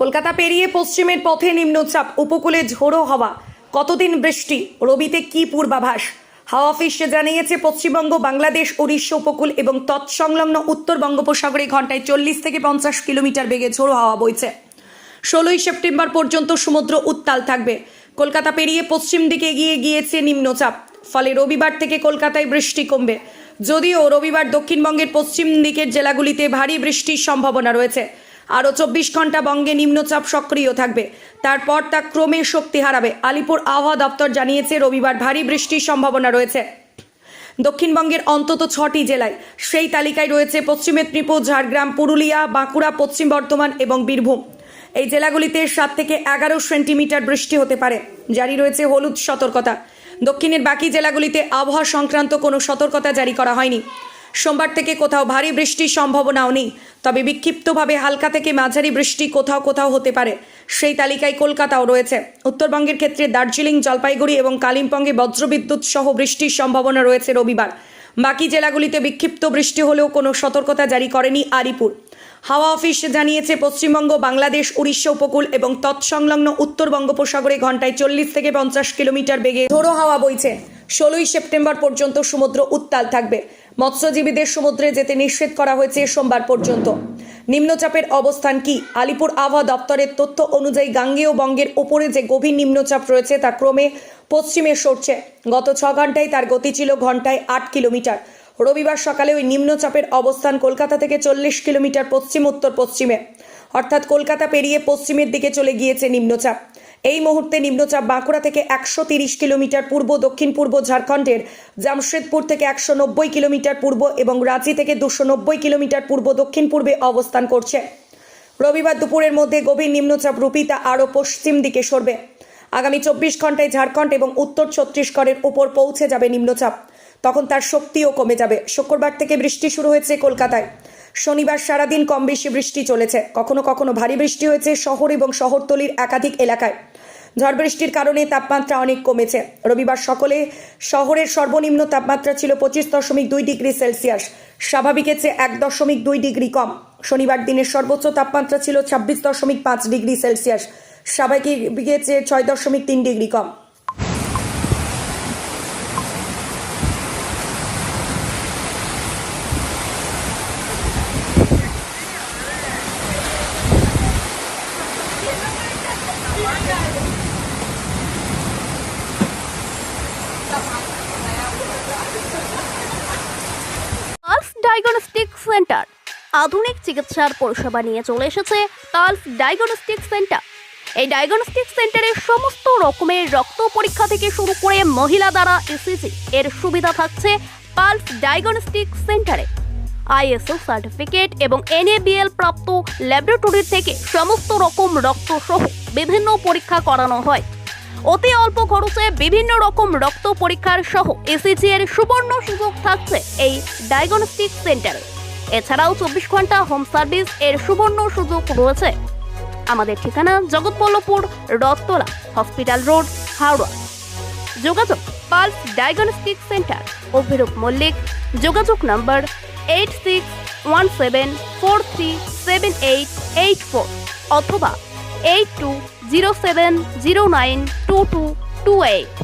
কলকাতা পেরিয়ে পশ্চিমের পথে নিম্নচাপ, উপকূলে ঝোড়ো হাওয়া। কতদিন বৃষ্টি, রবিতে কি পূর্বাভাস? হাওয়া অফিস জানিয়েছে, পশ্চিমবঙ্গ, বাংলাদেশ, উড়িষ্যা উপকূল এবং তৎসংলগ্ন উত্তর বঙ্গোপসাগরে ঘন্টায় চল্লিশ থেকে পঞ্চাশ কিলোমিটার বেগে ঝোড়ো হাওয়া বইছে। ষোলোই সেপ্টেম্বর পর্যন্ত সমুদ্র উত্তাল থাকবে। কলকাতা পেরিয়ে পশ্চিম দিকে এগিয়ে গিয়েছে নিম্নচাপ, ফলে রবিবার থেকে কলকাতায় বৃষ্টি কমবে। যদিও রবিবার দক্ষিণবঙ্গের পশ্চিম দিকের জেলাগুলিতে ভারী বৃষ্টির সম্ভাবনা রয়েছে। আরও চব্বিশ ঘণ্টা বঙ্গে নিম্নচাপ সক্রিয় থাকবে। তারপর তা ক্রমে শক্তি হারাবে। আলিপুর আবহাওয়া দপ্তর জানিয়েছে, রবিবার ভারী বৃষ্টির সম্ভাবনা রয়েছে। দক্ষিণবঙ্গের অন্তত ছটি জেলায় সেই তালিকায় রয়েছে পশ্চিম মেদিনীপুর, ঝাড়গ্রাম, পুরুলিয়া, বাঁকুড়া, পশ্চিম বর্ধমান এবং বীরভূম। এই জেলাগুলিতে সাত থেকে এগারো সেন্টিমিটার বৃষ্টি হতে পারে। জারি রয়েছে হলুদ সতর্কতা। দক্ষিণের বাকি জেলাগুলিতে আবহাওয়া সংক্রান্ত কোনো সতর্কতা জারি করা হয়নি। সোমবার থেকে কোথাও ভারী বৃষ্টির সম্ভাবনাও নেই। তবে বিক্ষিপ্তভাবে হালকা থেকে মাঝারি বৃষ্টি কোথাও কোথাও হতে পারে। সেই তালিকায় কলকাতাও রয়েছে। উত্তরবঙ্গের ক্ষেত্রে দার্জিলিং, জলপাইগুড়ি এবং কালিম্পংয়ে বজ্রবিদ্যুৎ সহ বৃষ্টির সম্ভাবনা রয়েছে রবিবার। বাকি জেলাগুলিতে বিক্ষিপ্ত বৃষ্টি হলেও কোনো সতর্কতা জারি করেনি আরিপুর। হাওয়া অফিস জানিয়েছে, পশ্চিমবঙ্গ, বাংলাদেশ, উড়িষ্যা উপকূল এবং তৎসংলগ্ন উত্তর বঙ্গোপসাগরে ঘন্টায় চল্লিশ থেকে পঞ্চাশ কিলোমিটার বেগে ঝোড়ো হাওয়া বইছে। ষোলোই সেপ্টেম্বর পর্যন্ত সমুদ্র উত্তাল থাকবে। মৎস্যজীবীদের সমুদ্রে যেতে নিষেধ করা হয়েছে সোমবার পর্যন্ত। নিম্নচাপের অবস্থান কি? আলিপুর আবহাওয়া দপ্তরের তথ্য অনুযায়ী গাঙ্গেয় বঙ্গের ওপরে যে গভীর নিম্নচাপ রয়েছে তা ক্রমে পশ্চিমে সরছে। গত ছ ঘন্টায় তার গতি ছিল ঘন্টায় আট কিলোমিটার। রবিবার সকালে ওই নিম্নচাপের অবস্থান কলকাতা থেকে চল্লিশ কিলোমিটার পশ্চিম উত্তর পশ্চিমে। অর্থাৎ কলকাতা পেরিয়ে পশ্চিমের দিকে চলে গিয়েছে নিম্নচাপ। এই মুহূর্তে নিম্নচাপ বাঁকুড়া থেকে একশো তিরিশ কিলোমিটার পূর্ব, দক্ষিণ পূর্ব ঝাড়খণ্ডের জামশেদপুর থেকে একশো নব্বই কিলোমিটার পূর্ব এবং রাঁচি থেকে দুশো নব্বই কিলোমিটার পূর্ব, দক্ষিণ পূর্বে অবস্থান করছে। রবিবার দুপুরের মধ্যে গভীর নিম্নচাপ রূপী তা আরও পশ্চিম দিকে সরবে। আগামী চব্বিশ ঘন্টায় ঝাড়খণ্ড এবং উত্তর ছত্তিশগড়ের উপর পৌঁছে যাবে নিম্নচাপ। তখন তার শক্তিও কমে যাবে। শুক্রবার থেকে বৃষ্টি শুরু হয়েছে কলকাতায়। শনিবার সারাদিন কম বেশি বৃষ্টি চলেছে। কখনো কখনো ভারী বৃষ্টি হয়েছে শহর এবং শহরতলির একাধিক এলাকায়। ঝড় বৃষ্টির কারণে তাপমাত্রা অনেক কমেছে। রবিবার সকলে শহরের সর্বনিম্ন তাপমাত্রা ছিল পঁচিশ দশমিক দুই ডিগ্রি সেলসিয়াস। স্বাভাবিকের চেয়ে এক দশমিক দুই ডিগ্রি কম। শনিবার দিনের সর্বোচ্চ তাপমাত্রা ছিল ছাব্বিশ দশমিক পাঁচ ডিগ্রি সেলসিয়াস। স্বাভাবিকের চেয়ে ছয় দশমিক তিন ডিগ্রি কম। ডায়াগনস্টিক সেন্টার আধুনিক চিকিৎসার পরিষেবা নিয়ে চলে এসেছে তালস ডায়াগনস্টিক সেন্টার এই ডায়াগনস্টিক সেন্টারে সমস্ত রকমের রক্ত পরীক্ষা থেকে শুরু করে মহিলা দ্বারা এসিজি এর সুবিধা থাকছে পালস ডায়াগনস্টিক সেন্টারে আইএসও সার্টিফিকেট এবং এনএবিএল প্রাপ্ত ল্যাবরেটরি থেকে সমস্ত রকম রক্ত সহ বিভিন্ন পরীক্ষা করানো হয়। অতি অল্প খরচে বিভিন্ন রকম রক্ত পরীক্ষার সহ এসিজি এর সুবর্ণ সুযোগ থাকছে এই ডায়াগনস্টিক সেন্টারে এছাড়াও চব্বিশ ঘণ্টা হোম সার্ভিস এর সুবর্ণ সুযোগ রয়েছে। আমাদের ঠিকানা জগৎবল্লভপুর, রথতলা হসপিটাল রোড হাওড়া। যোগাযোগ Pulse diagnostic centre Abhirup Mallick. যোগাযোগ নম্বর eight six one seven four three seven eight eight four অথবা eight two zero seven zero nine two two two eight